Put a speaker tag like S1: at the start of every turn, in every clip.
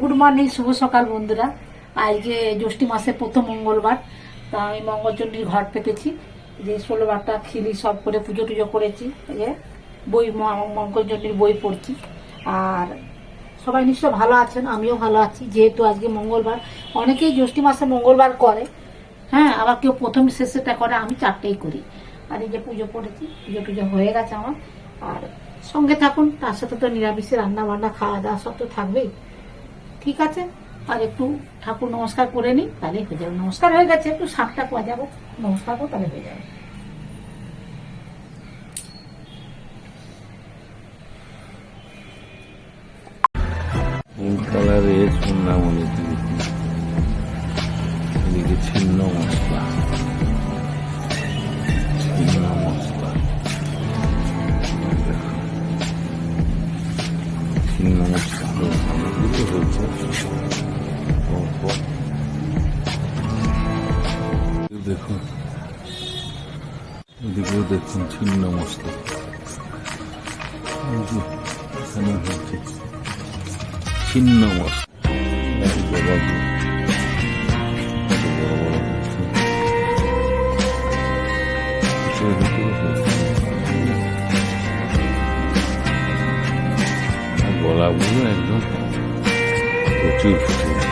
S1: Good morning, শুভ সকাল বন্ধুরা। আজকে জ্যৈষ্ঠ মাসে প্রথম মঙ্গলবার, তা আমি মঙ্গলচণ্ডীর ঘর পেতেছি। যে ষোলোবারটা খিলি সব করে পুজো টুজো করেছি যে বই মঙ্গলচণ্ডীর বই পড়ছি। আর সবাই নিশ্চয় ভালো আছেন, আমিও ভালো আছি। যেহেতু আজকে মঙ্গলবার, অনেকেই জ্যৈষ্ঠ মাসে মঙ্গলবার করে। হ্যাঁ আবার কেউ প্রথম শেষেটা করে, আমি চারটেই করি। আর এই যে পুজো পড়েছি, পুজো টুজো হয়ে গেছে আমার। আর সঙ্গে থাকুন, তার সাথে তো নিরামিষে রান্না বান্না খাওয়া দাওয়া সব তো থাকবেই। ঠিক আছে? আর একটু ঠাকুর নমস্কার করে নিই, তাহলে হয়ে যাবে নমস্কার হয়ে গেছে। একটু শাঁখটা পাওয়া যাব, নমস্কার করো, তাহলে হয়ে যাবে।
S2: বড় বড় হচ্ছে। এটার ভিতরে হচ্ছে। আর গলাগুলো একদম প্রচুর ফুটে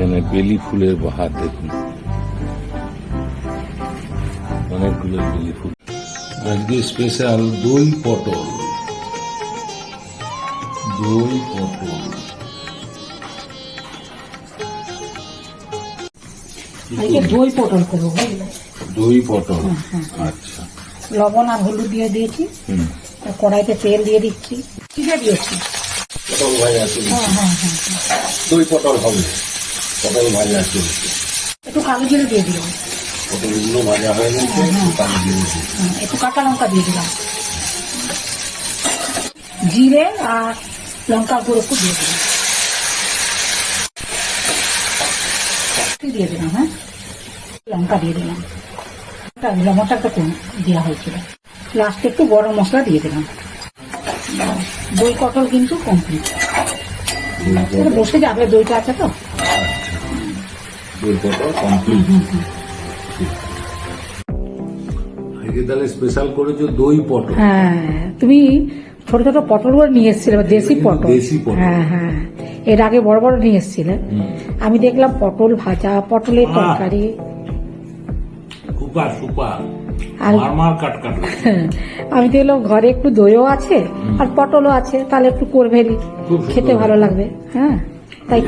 S2: এখানে বেলি ফুলের বাহার দেখুন। অনেকগুলো বেলি ফুল। আজকে স্পেশাল দই পটল। দই পটল।
S1: দই পটল করব বুঝলে?
S2: দই পটল আচ্ছা।
S1: লবণ আর হলুদ দিয়ে দিয়েছি। কড়াইতে তেল দিয়ে দিচ্ছি। দিয়ে দিয়েছি।
S2: পটল ভাজা
S1: হ্যাঁ হ্যাঁ হ্যাঁ হ্যাঁ।
S2: দই পটল হবে। পটল ভাজা চলছে
S1: একটু কালো জিরে দিয়ে দিলাম
S2: পটলগুলো ভাজা হয়ে গেছে তার দিয়ে
S1: হ্যাঁ, একটু কাঁচা লঙ্কা দিয়ে দিলাম। জিরে আর লঙ্কা গুঁড়ো একটু দিয়ে দিলাম। দিয়ে দিলাম হ্যাঁ। লঙ্কা দিয়ে দিলাম। একটু কম দেওয়া হয়েছিল। লাস্টে একটু গরম মশলা দিয়ে দিলাম। দই পটল কিন্তু কমপ্লিট বসে যাবে দইটা আছে তো?
S2: দই কমপ্লিট আজকে তাহলে স্পেশাল করেছ দই পটল।
S1: হ্যাঁ তুমি ছোট ছোট পটলগুলো নিয়ে এসেছিলে দেশি পটল।
S2: দেশি পটল।
S1: হ্যাঁ হ্যাঁ। এর আগে বড় বড় নিয়ে এসেছিলে। আমি দেখলাম পটল ভাজা পটলের তরকারি।
S2: Super super.
S1: আর
S2: মারমার কাট কাট।
S1: আমি দেখলাম ঘরে একটু দইও আছে আর পটলও আছে তাহলে একটু করবে
S2: খুব
S1: খেতে ভালো লাগবে। হ্যাঁ তাই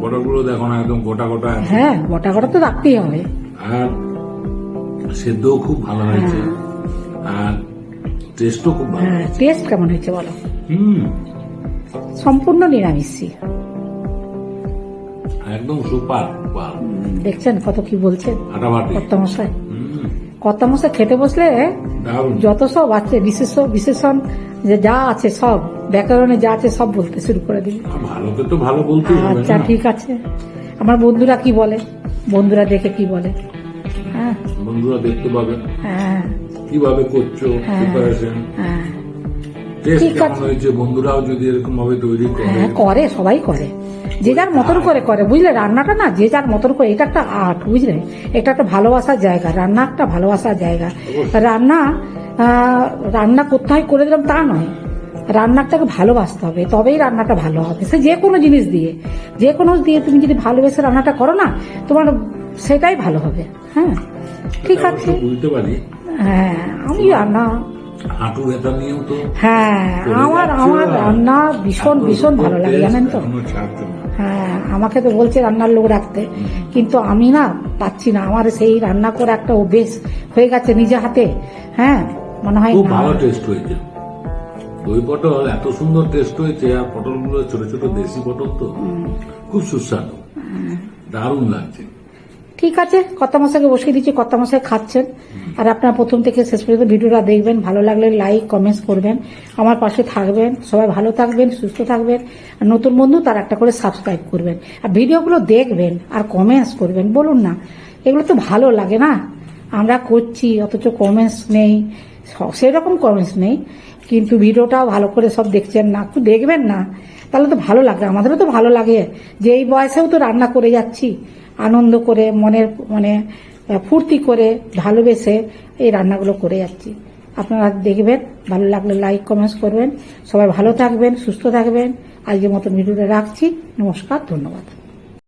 S2: পটলগুলো দেখো না একদম গোটা গোটা।
S1: হ্যাঁ গোটা গোটা তো রাখতেই হবে।
S2: আর সেদ্ধও খুব ভালো হয়েছে। আর টেস্টও খুব ভালো
S1: হ্যাঁ টেস্ট কেমন হয়েছে বলো?
S2: হুম।
S1: সম্পূর্ণ নিরামিষই
S2: একদম সুপার
S1: দেখছেন কত কি বলছেন
S2: ফাটাফাটি
S1: কর্তামশাই।
S2: হুম।
S1: কর্তামশাই খেতে বসলে যত সব আছে বিশেষ বিশেষণ যে যা আছে সব ব্যাকরণে যা আছে সব বলতে শুরু করে
S2: ভালোকে তো ভালো
S1: আচ্ছা ঠিক আছে। আমার বন্ধুরা কি বলে? বন্ধুরা দেখে কি বলে? হ্যাঁ।
S2: বন্ধুরা দেখতে পাবে।
S1: হ্যাঁ।
S2: কীভাবে করছ
S1: হ্যাঁ।
S2: প্রিপারেশন
S1: হ্যাঁ। ঠিক আছে।
S2: হয়েছে? বন্ধুরাও যদি এরকম ভাবে তৈরি করে।
S1: হ্যাঁ করে সবাই করে। যে যার মতন করে করে বুঝলে? রান্নাটা না যে যার মতন করে এটা একটা আর্ট বুঝলে? এটা একটা ভালোবাসার জায়গা রান্না একটা ভালোবাসার জায়গা। রান্না রান্না করতে হয় করে দিলাম তা নয়। রান্নাটাকে ভালোবাসতে হবে তবেই রান্নাটা ভালো হবে। সে যে কোনো জিনিস দিয়ে যে কোনো দিয়ে তুমি যদি ভালোবেসে রান্নাটা করো না তোমার সেটাই ভালো হবে। হ্যাঁ ঠিক আছে।
S2: বুঝতে পারি।
S1: হ্যাঁ আমি রান্না
S2: হাঁটু ব্যথা নিয়েও তো
S1: হ্যাঁ আমার আমার রান্না ভীষণ ভীষণ ভালো লাগে জানেন তো। হ্যাঁ আমাকে তো বলছে রান্নার লোক রাখতে। কিন্তু আমি না পাচ্ছি না। আমার সেই রান্না করে একটা অভ্যেস হয়ে গেছে নিজে হাতে। হ্যাঁ মনে হয়
S2: খুব ভালো টেস্ট হয়েছে। দই পটল এত সুন্দর টেস্ট হয়েছে আর পটলগুলো ছোট ছোট দেশি পটল তো। খুব সুস্বাদু। দারুণ লাগছে।
S1: ঠিক আছে কর্তা মশাইকে বসিয়ে দিচ্ছি কর্তা মশাই খাচ্ছেন আর আপনারা প্রথম থেকে শেষ পর্যন্ত ভিডিওটা দেখবেন ভালো লাগলে লাইক কমেন্টস করবেন। আমার পাশে থাকবেন সবাই ভালো থাকবেন সুস্থ থাকবেন। আর নতুন বন্ধু তার একটা করে সাবস্ক্রাইব করবেন। আর ভিডিওগুলো দেখবেন আর কমেন্টস করবেন বলুন না। এগুলো তো ভালো লাগে না। আমরা করছি অথচ কমেন্টস নেই। সেরকম কমেন্টস নেই। কিন্তু ভিডিওটাও ভালো করে সব দেখছেন না, একটু দেখবেন না, তাহলে তো ভালো লাগে আমাদেরও তো ভালো লাগে যে এই বয়সেও তো রান্না করে যাচ্ছি। আনন্দ করে, মনের মানে ফুর্তি করে ভালোবেসে এই রান্নাগুলো করে যাচ্ছি। আপনারা দেখবেন, ভালো লাগলে লাইক কমেন্টস করবেন। সবাই ভালো থাকবেন, সুস্থ থাকবেন। আজকের মতো ভিডিওটা রাখছি। নমস্কার, ধন্যবাদ।